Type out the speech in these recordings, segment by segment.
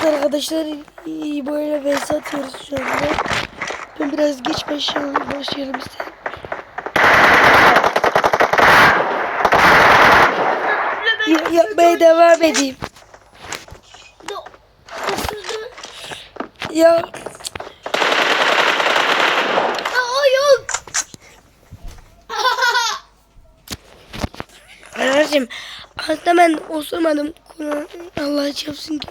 Evet arkadaşlar iyi böyle vs atıyoruz şu anda. Ben biraz geç başlayalım, başlayalım istedim. Ya- yapmaya devam edeyim. Ya. Arkadaşım aslında ben osurmadım. Allah çarpsın ki.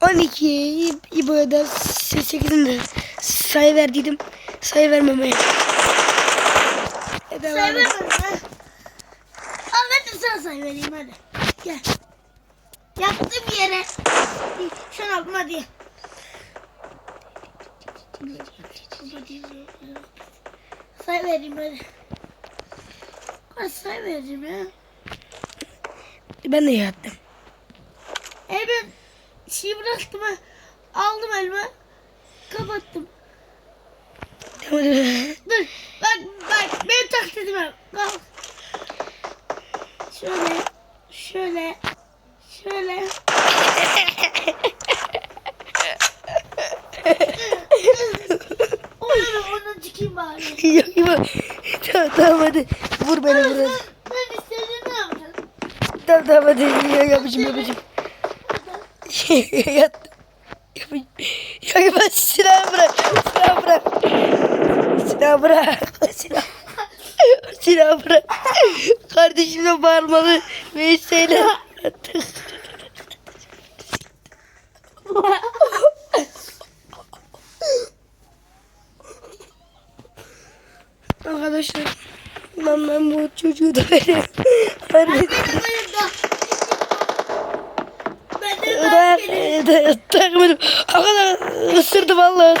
On iki İbo'ya da sekizinde sayı verdiydim. Sayı vermemeye. E, devam Say et. vermem ben. Al ben de sana say vereyim hadi. Gel. Yattığım yere. Şunu aldım hadi. Say vereyim hadi. Kaç say vereyim ya. Ben de yattım. E ben şey bıraktım ha. Aldım elime. Kapattım. Dur bak bak benim taklidime kalk. Şöyle şöyle şöyle. Yok İbo. Tamam tamam hadi. Vur beni vur. Ben istediğimi yapacağım. Tamam tamam hadi. Ya, yapacağım yapacağım. Yapacağım. Ya ben silahı bırak. Silahı bırak. Silahı bırak. Silah. Silahı bırak. Kardeşimle bağırmalı. Veysel'e. Arkadaşlar ben, ben bu çocuğu da da, takmadım. Arkadaşlar ısırdı vallahi.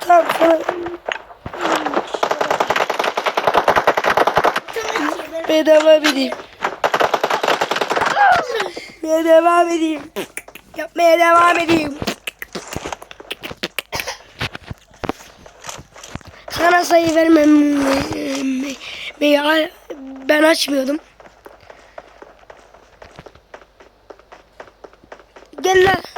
Tamam sana ben devam edeyim. Ben devam edeyim. Yapmaya devam edeyim. Sana sayı vermem. Ben, ben açmıyordum. Gel lan.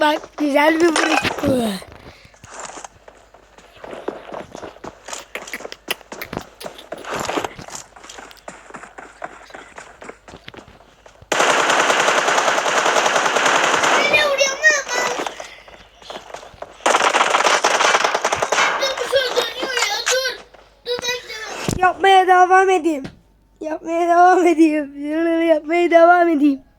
Bak güzel bir vuruş bu. Yapmaya devam edeyim. Yapmaya devam edeyim. Yapmaya devam edeyim.